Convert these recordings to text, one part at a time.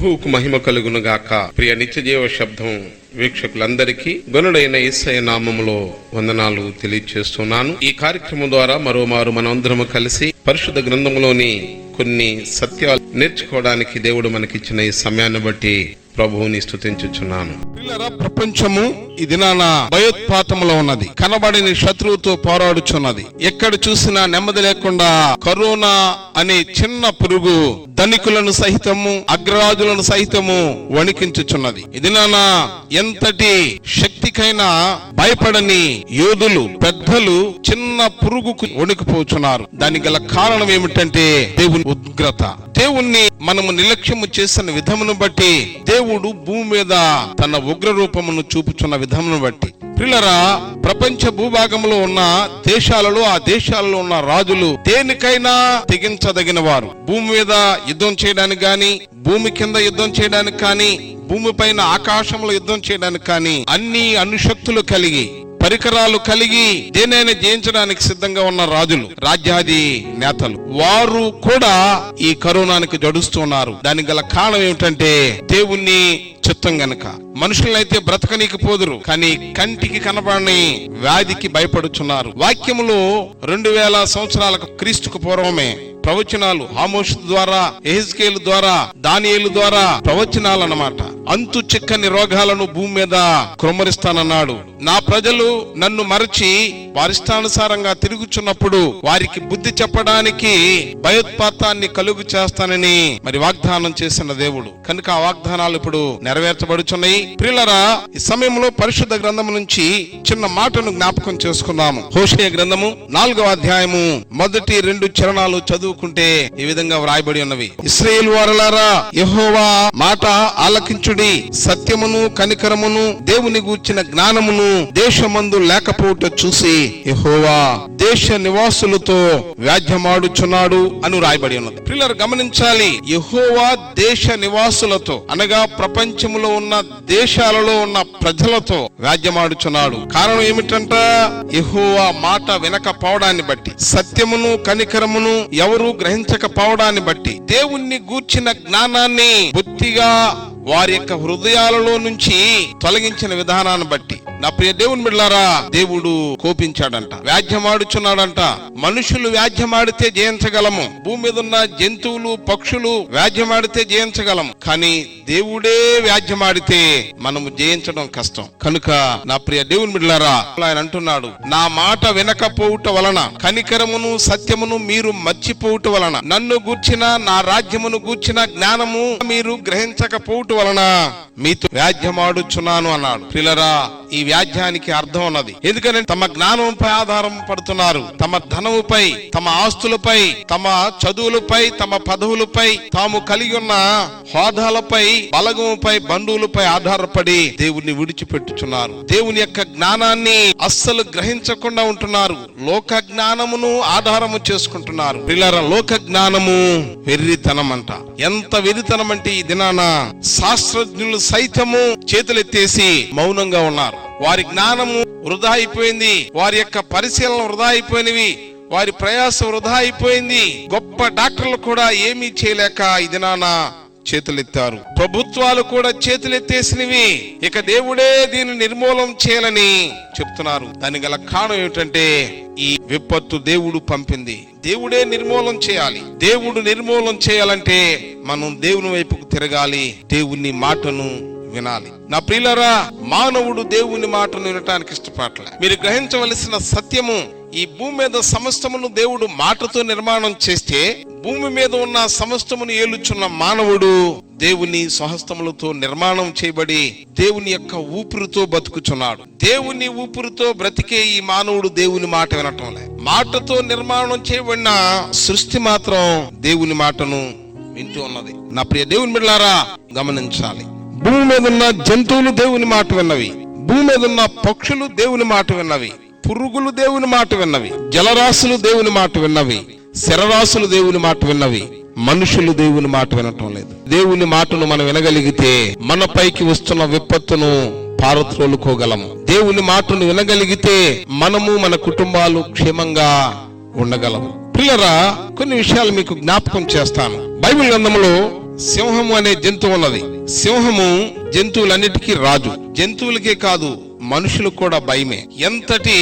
ప్రభువుకు మహిమ కలుగునుగాక. ప్రియ నిత్యజీవ శబ్దం వీక్షకులందరికీ గనుడైన ఈసయ నామములో వందనాలు తెలియజేస్తున్నాను ఈ కార్యక్రమం ద్వారా మరోమారు మనందరము కలిసి పరిశుద్ధ గ్రంథంలోని కొన్ని సత్యాలు నేర్చుకోవడానికి దేవుడు మనకిచ్చిన ఈ సమయాన్ని బట్టి ప్రభువుని స్థుతించుచున్నాను పిల్లరా ప్రపంచము ఈ దినాన భయోత్పాతంలో ఉన్నది. కనబడిన శత్రువుతో పోరాడుచున్నది. ఎక్కడ చూసినా నెమ్మది లేకుండా కరోనా అనే చిన్న పురుగు ధనికులను సహితము అగ్రరాజులను సహితము వణికించుచున్నది. ఇది దినాన ఎంతటి శక్తికైనా భయపడని యోధులు పెద్దలు చిన్న పురుగుకు వణికిపోచున్నారు. దానికి గల కారణం ఏమిటంటే దేవుని ఉగ్రత దేవుణ్ణి మనము నిర్లక్ష్యము చేసిన విధమును బట్టి దేవుడు భూమి మీద తన ఉగ్ర రూపమును చూపుచున్న విధమును బట్టి. పిల్లరా ప్రపంచ భూభాగంలో ఉన్న దేశాలలో ఆ దేశాలలో ఉన్న రాజులు దేనికైనా తెగించదగిన వారు భూమి మీద యుద్ధం చేయడానికి గాని భూమి కింద యుద్ధం చేయడానికి కానీ భూమి పైన ఆకాశంలో యుద్ధం చేయడానికి కానీ అన్ని అనుశక్తులు కలిగి పరికరాలు కలిగి దేనైనా జయించడానికి సిద్ధంగా ఉన్న రాజులు రాజ్యాది నేతలు. వారు కూడా ఈ కరోనానికి జడుస్తున్నారు దానికి గల కారణం ఏమిటంటే దేవుణ్ణి చిత్తం గనక. మనుషులైతే బ్రతకనీకి పోదురు కానీ కంటికి కనబడని వ్యాధికి భయపడుచున్నారు. వాక్యములో రెండు వేల సంవత్సరాలకు క్రీస్తుకు పూర్వమే ప్రవచనాలు హామోష్ ద్వారా ఎహిజ్కేల్ ద్వారా దానియేలు ద్వారా ప్రవచనాలు అన్నమాట అంతు చిక్కని రోగాలను భూమి మీద కృమ్మరిస్తానన్నాడు నా ప్రజలు నన్ను మరచి వారిష్టానుసారంగా తిరుగుచున్నప్పుడు వారికి బుద్ధి చెప్పడానికి భయోత్పాతాన్ని కలుగు చేస్తానని మరి వాగ్దానం చేసిన దేవుడు. కనుక ఆ వాగ్దానాలు ఇప్పుడు నెరవేర్చబడుచున్నాయి. ప్రిల్లరా ఈ సమయంలో పరిశుద్ధ గ్రంథం నుంచి చిన్న మాటను జ్ఞాపకం చేసుకున్నాము హోషయ గ్రంథము నాలుగవ అధ్యాయము మొదటి రెండు చరణాలు చదువుకుంటే ఈ విధంగా వ్రాయబడి ఉన్నవి. ఇస్రాయేల్ వారలారా యహోవా మాట ఆలకించుడి సత్యమును కనికరమును దేవుని గూర్చిన జ్ఞానమును దేశమందు లేకపోవట చూసి యహోవా దేశ నివాసులతో వ్యాధ్యమాడుచున్నాడు అని రాయబడి ఉన్నది. పిల్లలు గమనించాలి యహోవా దేశ నివాసులతో అనగా ప్రపంచంలో ఉన్న దేశాలలో ఉన్న ప్రజలతో వ్యాధ్యమాడుచున్నాడు కారణం ఏమిటంట? యహోవా మాట వినకపోవడాన్ని బట్టి సత్యమును కనికరమును ఎవరు గ్రహించకపోవడాన్ని బట్టి దేవుణ్ణి గూర్చిన జ్ఞానాన్ని బుద్ధిగా వారి యొక్క హృదయాలలో నుంచి తొలగించిన విధానాన్ని బట్టి. నా ప్రియ దేవుని బిడ్డారా దేవుడు కోపించాడంట వ్యాధ్యమాడుచున్నాడంట మనుషులు వ్యాధ్యమాడితే జయించగలము. భూమి మీద ఉన్న జంతువులు పక్షులు వ్యాధ్యమాడితే జయించగలము. కానీ దేవుడే వ్యాధ్యమాడితే మనము జయించడం కష్టం. కనుక నా ప్రియ దేవుని బిడ్డారా ఆయన అంటున్నాడు నా మాట వినకపోవుట వలన కనికరమును సత్యమును మీరు మర్చిపోవుట వలన నన్ను గూర్చిన నా రాజ్యమును గూర్చిన జ్ఞానము మీరు గ్రహించకపోవుట వలన మీతో వ్యాధ్యమాడుచున్నాను అన్నాడు. పిల్లరా ఈ వ్యాధ్యానికి అర్థం ఉన్నది. ఎందుకంటే తమ జ్ఞానంపై ఆధారం పడుతున్నారు. తమ ధనముపై తమ ఆస్తులపై తమ చదువులపై తమ పదవులపై తాము కలిగి ఉన్న హోదాలపై బలగముపై బంధువులపై ఆధారపడి దేవుణ్ణి విడిచిపెట్టుచున్నారు. దేవుని యొక్క జ్ఞానాన్ని అస్సలు గ్రహించకుండా ఉంటున్నారు. లోక జ్ఞానమును ఆధారము చేసుకుంటున్నారు. పిల్లర లోక జ్ఞానము వెర్రితనం అంట ఎంత వెర్రితనం అంటే ఈ దినాన శాస్త్రజ్ఞులు సైతము చేతులెత్తేసి మౌనంగా ఉన్నారు. వారి జ్ఞానము వృధా అయిపోయింది. వారి యొక్క పరిశీలన వృధా అయిపోయినవి. వారి ప్రయాసం వృధా అయిపోయింది. గొప్ప డాక్టర్లు కూడా ఏమీ చేయలేక ఇది నానా చేతులెత్తారు. ప్రభుత్వాలు కూడా చేతులెత్తేసినవి. ఇక దేవుడే దీన్ని నిర్మూలం చేయాలని చెప్తున్నారు. దాని గల కారణం ఏమిటంటే ఈ విపత్తు దేవుడు పంపింది. దేవుడే నిర్మూలం చేయాలి. దేవుడు నిర్మూలం చేయాలంటే మనం దేవుని వైపుకు తిరగాలి. దేవుని మాటను వినాలి. నా ప్రియులరా మానవుడు దేవుని మాటను వినటానికి ఇష్టపడలే మీరు గ్రహించవలసిన సత్యము ఈ భూమి మీద సమస్తమును దేవుడు మాటతో నిర్మాణం చేస్తే భూమి మీద ఉన్న సమస్తమును ఏలుచున్న మానవుడు దేవుని స్వహస్తములతో నిర్మాణం చేయబడి దేవుని యొక్క ఊపిరితో బతుకుచున్నాడు. దేవుని ఊపిరితో బ్రతికే ఈ మానవుడు దేవుని మాట వినటంలే మాటతో నిర్మాణం చేయబడిన సృష్టి మాత్రం దేవుని మాటను వింటూ ఉన్నది. నా ప్రియ దేవుని బిడ్డారా గమనించాలి. భూమి మీద ఉన్న జంతువులు దేవుని మాట విన్నవి. భూమి మీద ఉన్న పక్షులు దేవుని మాట విన్నవి. పురుగులు దేవుని మాట విన్నవి జలరాశులు దేవుని మాట విన్నవి శరరాశులు దేవుని మాట విన్నవి మనుషులు దేవుని మాట వినటం లేదు. దేవుని మాటను మనం వినగలిగితే మన పైకి వస్తున్న విపత్తును పారత్రోలుకోగలము దేవుని మాటను వినగలిగితే మనము మన కుటుంబాలు క్షేమంగా ఉండగలము. పిల్లరా కొన్ని విషయాలు మీకు జ్ఞాపకం చేస్తాను. బైబిల్ గ్రంథంలో సింహము అనే జంతువు ఉన్నది. సింహము జంతువులన్నిటికీ రాజు. జంతువులకే కాదు మనుషులకు కూడా భయమే. ఎంతటి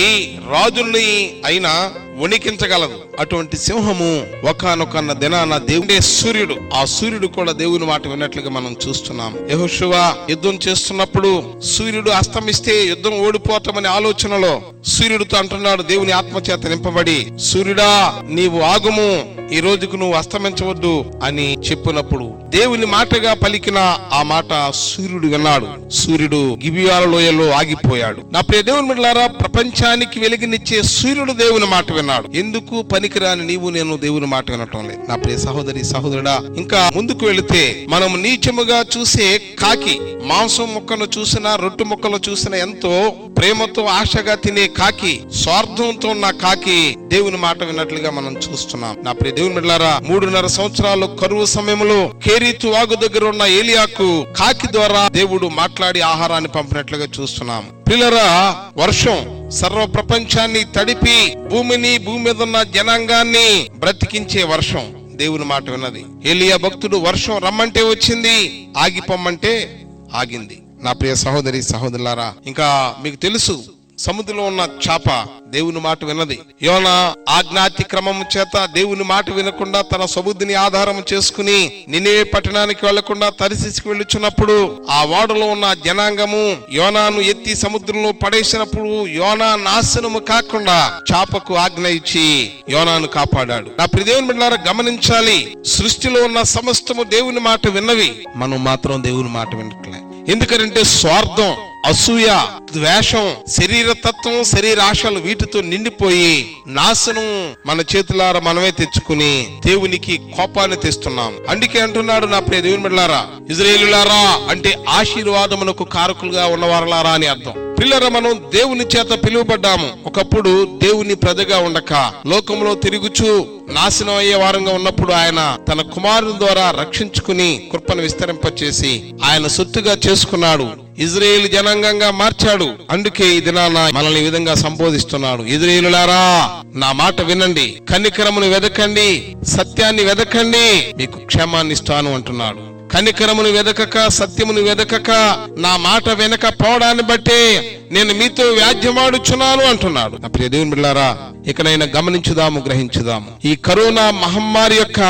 రాజుల్ని అయినా వణికించగలదు. అటువంటి సింహము ఒకనొకన్న దినాన దేవుడే సూర్యుడు. ఆ సూర్యుడు కూడా దేవుని మాట విన్నట్లుగా మనం చూస్తున్నాం. యహోశివ యుద్ధం చేస్తున్నప్పుడు సూర్యుడు అస్తమిస్తే యుద్ధం ఓడిపోతామనే ఆలోచనలో సూర్యుడితో అంటున్నాడు దేవుని ఆత్మచేత నింపబడి సూర్యుడా నీవు ఆగుము. ఈ రోజుకు నువ్వు అస్తమించవద్దు అని చెప్పినప్పుడు దేవుని మాటగా పలికిన ఆ మాట సూర్యుడు విన్నాడు. సూర్యుడు గిబియాల లోయలో ఆగిపోయాడు. నా ప్రియ దేవుని మిడలారా ప్రపంచానికి వెలిగినిచ్చే సూర్యుడు దేవుని మాట విన్నాడు. ఎందుకు పనికిరాని నీవు? నేను దేవుని మాట వినటం లేదు. నా ప్రియ సహోదరి సహోదరుడా ఇంకా ముందుకు వెళితే మనం నీచముగా చూసే కాకి మాంసం ముక్కను చూసినా రొట్టు ముక్కలు చూసిన ఎంతో ప్రేమతో ఆశగా తినే కాకి స్వార్థంతో ఉన్న కాకి దేవుని మాట విన్నట్లుగా మనం చూస్తున్నాం. నా ప్రియ దేవుని బిడ్డలారా మూడున్నర సంవత్సరాలు కరువు సమయంలో కేరీతు వాగు దగ్గర ఉన్న ఏలియాకు కాకి ద్వారా దేవుడు మాట్లాడి ఆహారాన్ని పంపినట్లుగా చూస్తున్నాం. పిల్లరా వర్షం సర్వ ప్రపంచాన్ని తడిపి భూమిని భూమి మీద ఉన్న జనాంగాన్ని బ్రతికించే వర్షం. దేవుని మాట విన్నది. ఏలియా భక్తుడు వర్షం రమ్మంటే వచ్చింది ఆగిపోమ్మంటే ఆగింది. నా ప్రియ సహోదరి సహోదరులారా ఇంకా మీకు తెలుసు సముద్రంలో ఉన్న చాప దేవుని మాట విన్నది. యోన ఆజ్ఞాతిక్రమం చేత దేవుని మాట వినకుండా తన సముద్రుని ఆధారం చేసుకుని నినే పట్టణానికి వెళ్ళకుండా తరిసికి వెళ్ళుచున్నప్పుడు ఆ ఓడలో ఉన్న జనాంగము యోనాను ఎత్తి సముద్రంలో పడేసినప్పుడు యోనా నాశనము కాకుండా చాపకు ఆజ్ఞ ఇచ్చి యోనాను కాపాడాడు. నా ప్రదేవుని బిడ్డారా గమనించాలి. సృష్టిలో ఉన్న సమస్తము దేవుని మాట విన్నవి. మనం మాత్రం దేవుని మాట వినట్లే. ఎందుకంటే స్వార్థం అసూయ ద్వేషం శరీర తత్వం శరీర వీటితో నిండిపోయి నాశనం మన చేతులారా మనమే తెచ్చుకుని దేవునికి కోపాన్ని తెస్తున్నాం. అందుకే అంటున్నాడు నా ప్రియ దేవుని బిడ్డలారా ఇజ్రాయేలులారా అంటే ఆశీర్వాదమునకు కారకులుగా ఉన్నవారలారా అని అర్థం. పిల్లర మనం దేవుని చేత పిలువబడ్డాము. ఒకప్పుడు దేవుని ప్రజగా ఉండక లోకంలో తిరుగుచు నాశనం అయ్యే వారంగా ఉన్నప్పుడు ఆయన తన కుమారుని ద్వారా రక్షించుకుని కృపను విస్తరింపచేసి ఆయన సొత్తుగా చేసుకున్నాడు. ఇజ్రాయేల్ జనాంగంగా మార్చాడు. అందుకే ఈ దినాన మనల్ని ఈ విధంగా సంబోధిస్తున్నాడు. ఇజ్రాయేలులారా నా మాట వినండి. కనికరమును వెదకండి. సత్యాన్ని వెదకండి. మీకు క్షేమాన్ని ఇస్తాను అంటున్నాడు. కనికరమును వెదకక సత్యమును వెదకక నా మాట వెనక పోవడాన్ని బట్టే నేను మీతో వ్యాధ్యమాడుచున్నాను అంటున్నాడు. నా ప్రియ దేవుని ఇకనైనా గమనించుదాము గ్రహించుదాము. ఈ కరోనా మహమ్మారి యొక్క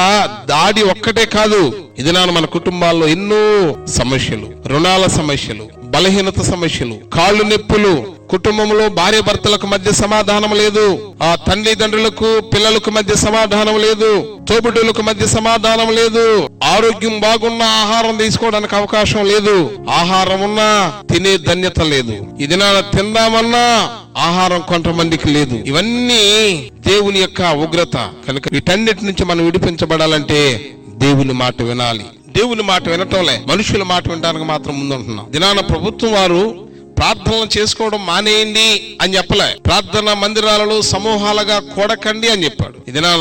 దాడి ఒక్కటే కాదు ఇది నాన్న మన కుటుంబాల్లో ఎన్నో సమస్యలు రుణాల సమస్యలు బలహీనత సమస్యలు కాళ్ళు నొప్పులు కుటుంబంలో భార్య భర్తలకు మధ్య సమాధానం లేదు. ఆ తల్లిదండ్రులకు పిల్లలకు మధ్య సమాధానం లేదు. తోబుడులకు మధ్య సమాధానం లేదు. ఆరోగ్యం బాగున్న ఆహారం తీసుకోవడానికి అవకాశం లేదు. ఆహారం ఉన్నా తినే ధన్యత లేదు. ఇది నా తిందామన్నా ఆహారం కొంతమందికి లేదు. ఇవన్నీ దేవుని యొక్క ఉగ్రత. కనుక వీటన్నిటి నుంచి మనం విడిపించబడాలంటే దేవుని మాట వినాలి. దేవుని మాట వినటంలే. మనుషుల మాట వినడానికి మాత్రం ముందుంటున్నాం దినాన ప్రభుత్వం వారు ప్రార్థనలు చేసుకోవడం మానేయండి అని చెప్పలే. ప్రార్థన మందిరాలలో సమూహాలుగా కూడకండి అని చెప్పాడు. ఇది నా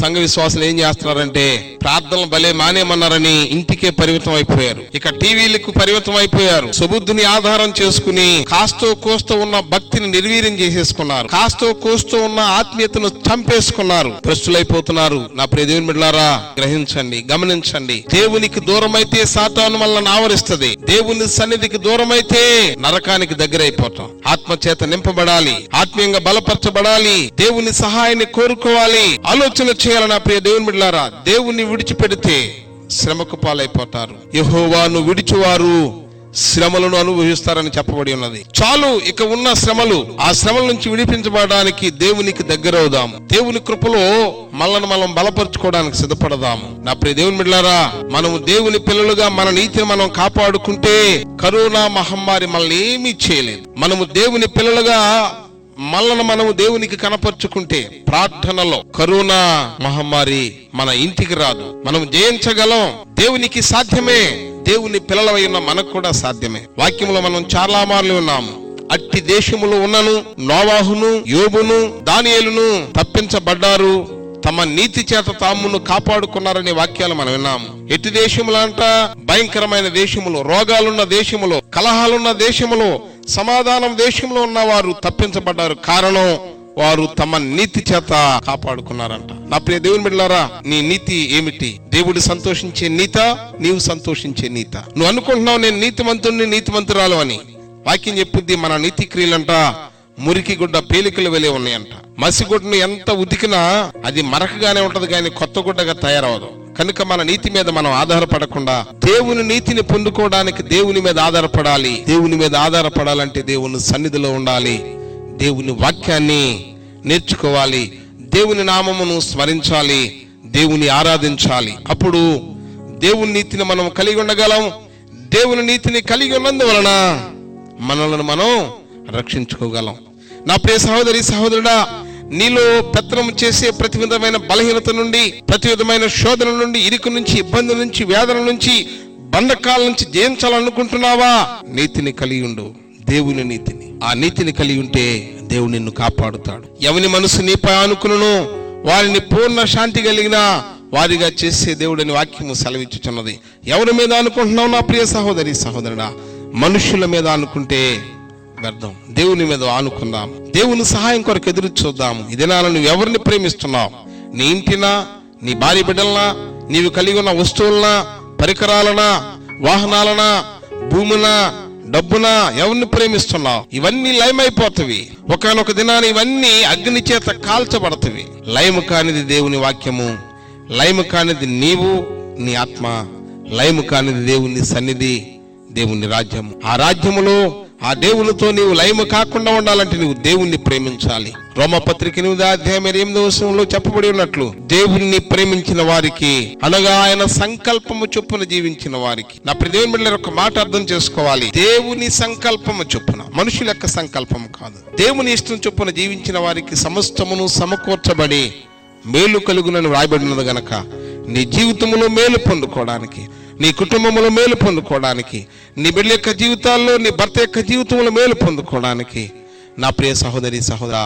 సంఘ విశ్వాసులు ఏం చేస్తున్నారంటే ప్రార్థనలు భలే మానేమన్నారని ఇంటికే పరిమితం అయిపోయారు. ఇక టీవీలకు పరిమితం అయిపోయారు. సుబుద్ధిని ఆధారం చేసుకుని కాస్తో కోస్తో ఉన్న భక్తిని నిర్వీర్యం చేసేసుకున్నారు. కాస్తో కోస్తో ఉన్న ఆత్మీయతను చంపేసుకున్నారు. భ్రష్టులైపోతున్నారు. నా ప్రియ బిడ్డారా గ్రహించండి గమనించండి. దేవునికి దూరమైతే సాతాను వల్ల ఆవరిస్తుంది దేవుని సన్నిధికి దూరమైతే నరక నరకానికి దగ్గరైపోతాం. ఆత్మ చేత నింపబడాలి. ఆత్మీయంగా బలపరచబడాలి. దేవుని సహాయాన్ని కోరుకోవాలి. ఆలోచన చేయాలని ప్రియ దేవుని బిడ్డారా దేవుని విడిచిపెడితే శ్రమకు పాలైపోతారు. యహోవాను విడిచివారు. శ్రమలను అనుభవిస్తారని చెప్పబడి ఉన్నది. చాలు ఇక ఉన్న శ్రమలు ఆ శ్రమల నుంచి విడిపించబడడానికి దేవునికి దగ్గర అవుదాము దేవుని కృపలో మనల్ని మనం బలపరుచుకోవడానికి సిద్ధపడదాము నా ప్రియ దేవుని బిడ్డారా మనము దేవుని పిల్లలుగా మన నీతిని మనం కాపాడుకుంటే కరోనా మహమ్మారి మనల్ని ఏమీ చేయలేదు. మనము దేవుని పిల్లలుగా మనల్ని మనము దేవునికి కనపరుచుకుంటే ప్రార్థనలో కరోనా మహమ్మారి మన ఇంటికి రాదు. మనం జయించగలం. దేవునికి సాధ్యమే. దేవుని పిల్లలవై ఉన్న మనకు కూడా సాధ్యమే. వాక్యంలో మనం చాలా మార్లు ఉన్నాము. అట్టి దేశములో ఉన్నను నోవాహును యోబును దానియేలును తప్పించబడ్డారు. తమ నీతి చేత తామును కాపాడుకున్నారనే వాక్యాలు మనం విన్నాము. ఎట్టి దేశములంట భయంకరమైన దేశములు రోగాలున్న దేశములో కలహాలున్న దేశములో సమాధానం దేశంలో ఉన్నవారు తప్పించబడ్డారు. కారణం వారు తమ నీతి చేత కాపాడుకున్నారంట. నా ప్రియ దేవుని బిడ్డలారా నీ నీతి ఏమిటి? దేవుడు సంతోషించే నీత నీవు సంతోషించే నీత. నువ్వు అనుకుంటున్నావు నేను నీతిమంతుణ్ణి నీతిమంతురాలు అని. వాక్యం చెప్పుద్ది మన నీతి క్రియలంట మురికి గుడ్డ పేలికలు వెలే ఉన్నాయంట. మసిగుడ్డను ఎంత ఉతికినా అది మరకగానే ఉంటది కానీ కొత్త గుడ్డగా తయారవదు. కనుక మన నీతి మీద మనం ఆధారపడకుండా దేవుని నీతిని పొందుకోవడానికి దేవుని మీద ఆధారపడాలి. దేవుని మీద ఆధారపడాలంటే దేవుని సన్నిధిలో ఉండాలి. దేవుని వాక్యాన్ని నేర్చుకోవాలి. దేవుని నామమును స్మరించాలి. దేవుని ఆరాధించాలి. అప్పుడు దేవుని నీతిని మనం కలిగి ఉండగలం. దేవుని నీతిని కలిగి ఉన్నందువలన మనలను మనం రక్షించుకోగలం. నా ప్రియ సహోదరి సహోదరుడా నీలో పెత్తనం చేసే ప్రతి విధమైన బలహీనత నుండి ప్రతి విధమైన శోధన నుండి ఇరుకు నుంచి ఇబ్బంది నుంచి వేదన నుంచి బంధకాల నుంచి జయించాలనుకుంటున్నావా? నీతిని కలిగి ఉండు. దేవుని నీతిని. ఆ నీతిని కలిగి ఉంటే దేవుడు నిన్ను కాపాడుతాడు. ఎవని మనసు నీపై అనుకును వారిని పూర్ణ శాంతి కలిగిన వారిగా చేసే దేవుడని వాక్యము సెలవిచ్చుచున్నది. ఎవరి మీద అనుకుంటున్నావు నా ప్రియ సహోదరి సహోదరుడా? మనుషుల మీద అనుకుంటే వ్యర్థం. దేవుని మీద ఆనుకుందాం. దేవుని సహాయం కొరకు ఎదురు చూద్దాం. ఇదినాల నువ్వు ఎవరిని ప్రేమిస్తున్నావు? నీ ఇంటినా నీ భార్య బిడ్డలనా నీవు కలిగి ఉన్న వస్తువులనా పరికరాలనా వాహనాలనా భూమునా డబ్బునా ఎవరిని ప్రేమిస్తున్నావు? ఇవన్నీ లయమైపోతవి. ఒకనొక దినాన్ని ఇవన్నీ అగ్ని చేత కాల్చబడతవి. లయము కానిది దేవుని వాక్యము. లయము కానిది నీవు నీ ఆత్మ. లయము కానిది దేవుని సన్నిధి దేవుని రాజ్యం ఆ రాజ్యములో ఆ దేవునితో నీవు లయము కాకుండా ఉండాలంటే నీవు దేవుణ్ణి ప్రేమించాలి. రోమపత్రిక ఎనిమిది అధ్యాయం ఎనిమిది వచనంలో చెప్పబడి ఉన్నట్లు దేవుణ్ణి ప్రేమించిన వారికి అనగా ఆయన సంకల్పము చొప్పున జీవించిన వారికి. నా ప్రతి దేవుని ఒక మాట అర్థం చేసుకోవాలి. దేవుని సంకల్పము చొప్పున మనుషుల యొక్క సంకల్పము కాదు. దేవుని ఇష్టం చొప్పున జీవించిన వారికి సమస్తమును సమకూర్చబడి మేలు కలుగునని వ్రాయబడినది గనక నీ జీవితంలో మేలు పొందుకోవడానికి నీ కుటుంబంలో మేలు పొందుకోవడానికి నీ బిడ్డ యొక్క జీవితాల్లో నీ భర్త యొక్క జీవితంలో మేలు పొందుకోవడానికి నా ప్రియ సహోదరి సహోదర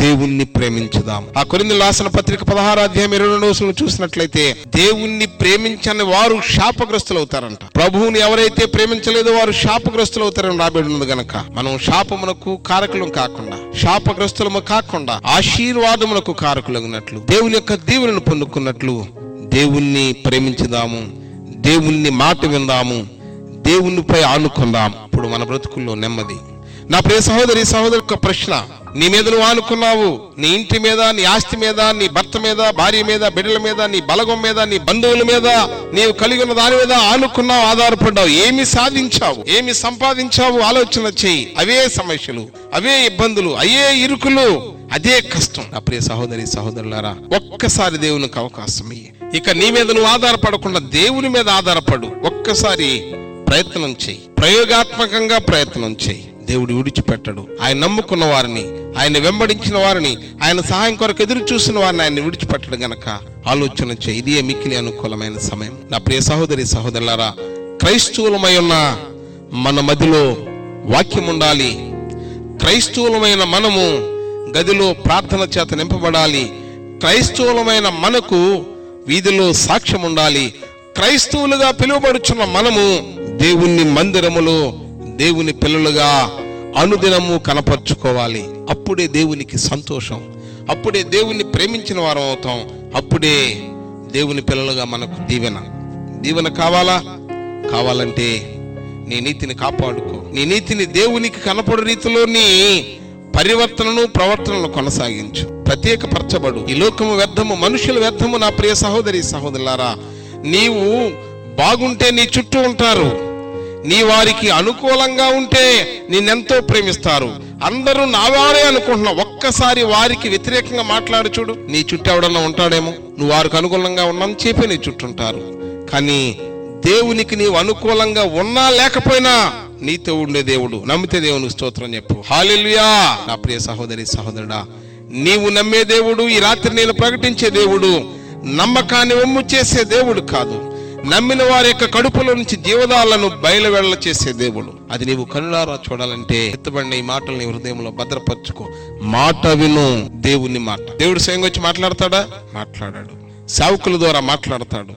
దేవుణ్ణి ప్రేమించుదాం. ఆ కొరింది లాసన పత్రిక పదహారు అధ్యాయం ఇరవై రెండు వచనం చూసినట్లయితే దేవుణ్ణి ప్రేమించని వారు శాపగ్రస్తులు అవుతారంట ప్రభువుని ఎవరైతే ప్రేమించలేదో వారు శాపగ్రస్తులు అవుతారని రాబడి ఉన్నది గనక మనం శాపమునకు కారకులం కాకుండా శాపగ్రస్తులము కాకుండా ఆశీర్వాదమునకు కారకులగినట్లు దేవుని యొక్క దీవులను పొందుకున్నట్లు దేవుణ్ణి ప్రేమించుదాము. దేవుణ్ణి మాట విందాము దేవునిపై ఆనుకుందాం. ఇప్పుడు మన బ్రతుకుల్లో నెమ్మది. నా ప్రియ సహోదరి సహోదరు యొక్క ప్రశ్న నీ మీద నువ్వు ఆనుకున్నావు నీ ఇంటి మీద నీ ఆస్తి మీద నీ భర్త మీద భార్య మీద బిడ్డల మీద నీ బలగం మీద నీ బంధువుల మీద నీవు కలిగి ఉన్న దాని మీద ఆనుకున్నావు ఆధారపడ్డావు ఏమి సాధించావు ఏమి సంపాదించావు ఆలోచన చేయి. అవే సమస్యలు అవే ఇబ్బందులు అయ్యే ఇరుకులు. అదే కష్టం. నా ప్రియ సహోదరి సహోదరులారా ఒక్కసారి దేవునికి అవకాశం ఇయ్యి. ఇక నీ మీద నువ్వు ఆధారపడకుండా దేవుని మీద ఆధారపడు. ఒక్కసారి ప్రయత్నం చేయి. ప్రయోగాత్మకంగా ప్రయత్నం చేయి. దేవుడు విడిచిపెట్టడు. ఆయన నమ్ముకున్న వారిని ఆయన వెంబడించిన వారిని ఆయన సహాయం కొరకు ఎదురు చూసిన వారిని ఆయన విడిచిపెట్టడు గనక ఆలోచన చేయి. ఇదే మిక్కిలి అనుకూలమైన సమయం. నా ప్రియ సహోదరి సహోదరులారా క్రైస్తవులమై ఉన్న మన మదిలో వాక్యం ఉండాలి. క్రైస్తవులమైన మనము గదిలో ప్రార్థన చేత నింపబడాలి. క్రైస్తవులమైన మనకు వీధిలో సాక్ష్యం ఉండాలి. క్రైస్తవులుగా పిలువబడుచున్న మనము దేవుని మందిరములో దేవుని పిల్లలుగా అనుదినము కనపరుచుకోవాలి. అప్పుడే దేవునికి సంతోషం. అప్పుడే దేవుని ప్రేమించిన వారం అవుతాం. అప్పుడే దేవుని పిల్లలుగా మనకు దీవెన. దీవెన కావాలా? కావాలంటే నీ నీతిని కాపాడుకో. నీ నీతిని దేవునికి కనపడు రీతిలో నీ పరివర్తనను ప్రవర్తనను కొనసాగించు. ప్రత్యేకపరచబడు. ఈ లోకము వ్యర్థము మనుషుల వ్యర్థము నా ప్రియ సహోదరి సహోదరులారా నీవు బాగుంటే నీ చుట్టూ ఉంటారు. నీ వారికి అనుకూలంగా ఉంటే నిన్నెంతో ప్రేమిస్తారు. అందరూ నావారే అనుకుంటున్నావు. ఒక్కసారి వారికి వ్యతిరేకంగా మాట్లాడు చూడు. నీ చుట్టూ ఎవడన్నా ఉంటాడేమో? నువ్వు వారికి అనుకూలంగా ఉన్నాను చెప్పి నీ చుట్టూ ఉంటారు. కానీ దేవునికి నీవు అనుకూలంగా ఉన్నా లేకపోయినా నీతో ఉండే దేవుడు నమ్మితే దేవునికి స్తోత్రం చెప్పు. హాలెలుయా నా ప్రియ సహోదరి సహోదరుడా నీవు నమ్మే దేవుడు ఈ రాత్రి నేను ప్రకటించే దేవుడు నమ్మకాన్ని ఒమ్ము చేసే దేవుడు కాదు. నమ్మిన వారి యొక్క కడుపులో నుంచి జీవదాలను బయలువెళ్ళ చేసే దేవుడు. అది నీవు కనులారా చూడాలంటే ఎత్తబడిన ఈ మాటలు నీ హృదయంలో భద్రపరచుకో. మాట విను దేవుని మాట. దేవుడు స్వయంగా వచ్చి మాట్లాడతాడా? మాట్లాడాడు. సేవకుల ద్వారా మాట్లాడతాడు.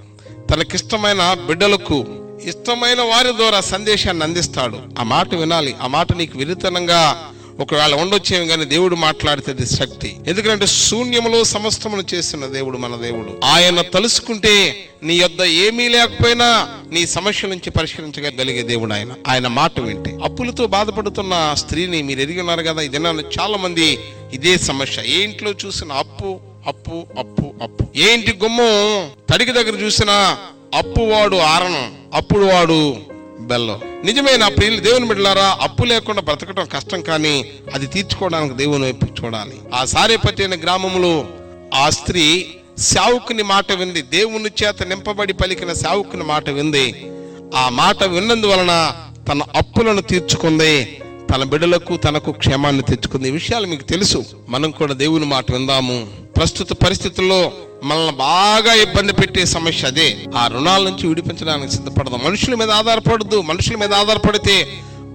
తనకిష్టమైన బిడ్డలకు ఇష్టమైన వారి ద్వారా సందేశాన్ని అందిస్తాడు. ఆ మాట వినాలి. ఆ మాట నీకు విరితనంగా ఒకవేళ ఉండొచ్చేమి కానీ దేవుడు మాట్లాడితే అది శక్తి. ఎందుకంటే శూన్యములో సమస్తమును చేసిన దేవుడు మన దేవుడు. ఆయన తలుసుకుంటే నీ యొద్ద ఏమీ లేకపోయినా నీ సమస్య నుంచి పరిష్కరించగలిగే దేవుడు ఆయన. ఆయన మాట వింటే. అప్పులతో బాధపడుతున్న స్త్రీని మీరు ఎదిగినారు ఉన్నారు కదా ఇది చాలా మంది ఇదే సమస్య. ఏ ఇంట్లో చూసిన అప్పు అప్పు అప్పు అప్పు. ఏ ఇంటి గుమ్మం తడికి దగ్గర చూసినా అప్పు వాడు ఆరణం. అప్పుడు వాడు బెల్లం. నిజమే నా ప్రియులు దేవుని బిడ్డలారా అప్పు లేకుండా బ్రతకడం కష్టం కానీ అది తీర్చుకోవడానికి దేవుని వైపు చూడాలి. ఆ సారేపట్టి అనే గ్రామంలో ఆ స్త్రీ సావుకుని మాట వింది. దేవుని చేత నింపబడి పలికిన సావుకుని మాట వింది. ఆ మాట విన్నందువలన తన అప్పులను తీర్చుకుంది. తన బిడ్డలకు తనకు క్షేమాన్ని తెచ్చుకుంది. ఈ విషయాలు మీకు తెలుసు. మనం కూడా దేవుని మాట విందాము. ప్రస్తుత పరిస్థితుల్లో మనల్ని బాగా ఇబ్బంది పెట్టే సమస్య అదే. ఆ రుణాల నుంచి విడిపించడానికి సిద్ధపడదాం. మనుషుల మీద ఆధారపడద్దు. మనుషుల మీద ఆధారపడితే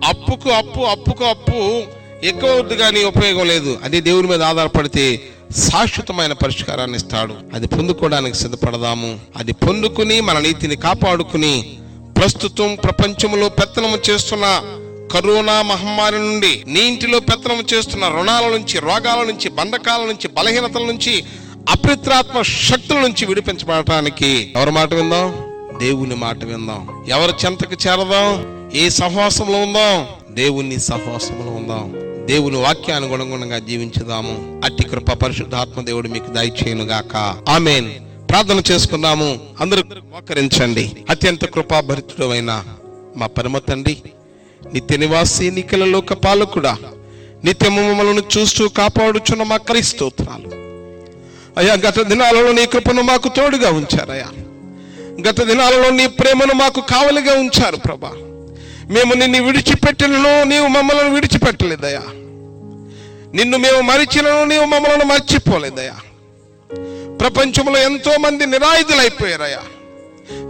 అప్పుకు అప్పు అప్పుకు అప్పు ఎక్కువ అవుద్ది కానీ ఉపయోగం లేదు. అదే దేవుని మీద ఆధారపడితే శాశ్వతమైన పరిష్కారాన్ని ఇస్తాడు. అది పొందుకోవడానికి సిద్ధపడదాము. అది పొందుకుని మన నీతిని కాపాడుకుని ప్రస్తుతం ప్రపంచంలో పెత్తనము చేస్తున్న కరోనా మహమ్మారి నుండి నీ ఇంటిలో పెత్తనం చేస్తున్న రుణాల నుంచి రోగాల నుంచి బంధకాల నుంచి బలహీనతల నుంచి అపవిత్రాత్మ శక్తుల నుంచి విడిపించబడటానికి ఎవరి మాట విందాం? దేవుని మాట విందాం. ఎవరి చెంతకు చేరదాం? ఏ సహవాసంలో ఉందాం? దేవుని సహవాసంలో ఉందాం. దేవుని వాక్యానుగుణంగా జీవించుదాము. అట్టి కృప పరిశుద్ధాత్మ దేవుడు మీకు దయచేయను గాక ఆమెన్. ప్రార్థన చేసుకుందాము. అందరూ మోకరించండి. అత్యంత కృపాభరితుడమైన మా పరమ తండ్రి నిత్య నివాసి నిఖిల లోక పాలకుడా నిత్యము మమ్మలను చూస్తూ కాపాడుచున్న మా కరి స్తోత్రాలు. అయ్యా గత దినాలలో నీ కృపను మాకు తోడుగా ఉంచారయ్యా గత దినాలలో నీ ప్రేమను మాకు కావలిగా ఉంచారు ప్రభా. మేము నిన్ను విడిచిపెట్టినను నీవు మమ్మల్ని విడిచిపెట్టలేదయ్యా. నిన్ను మేము మరిచినను నీవు మమ్మల్ని మర్చిపోలేదయ్యా. ప్రపంచంలో ఎంతో మంది నిరాయుధులైపోయారయ్యా.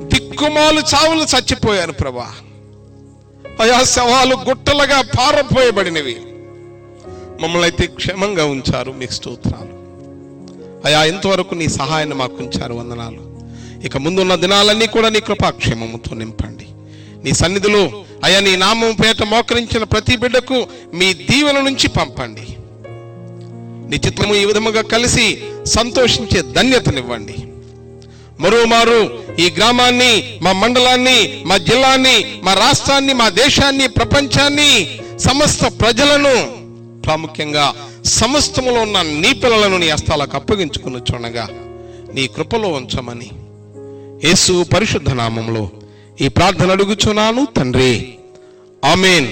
దిక్కుమాలు చావులు చచ్చిపోయారు ప్రభా. అయా శవాలు గుట్టలుగా పారపోయబడినవి మమ్మల్ని అయితే క్షేమంగా ఉంచారు మీకు స్తోత్రాలు. అయా ఇంతవరకు నీ సహాయాన్ని మాకు ఉంచారు వందనాలు. ఇక ముందున్న దినాలన్నీ కూడా నీ కృపాక్షేమముతో నింపండి. నీ సన్నిధిలో అయా నీ నామం పేట మోకరించిన ప్రతి బిడ్డకు మీ దీవెన నుంచి పంపండి. నిశ్చితము ఈ విధముగా కలిసి సంతోషించే ధన్యతనివ్వండి. మరోమారు ఈ గ్రామాన్ని మా మండలాన్ని మా జిల్లాని మా రాష్ట్రాన్ని మా దేశాన్ని ప్రపంచాన్ని సమస్త ప్రజలను ప్రాముఖ్యంగా సమస్తములో ఉన్న నీ పిల్లలను నీ హస్తాలకు అప్పగించుకుని చూడగా నీ కృపలో ఉంచమని. యేసు పరిశుద్ధ నామంలో ఈ ప్రార్థన అడుగుచున్నాను తండ్రి. ఆమెన్.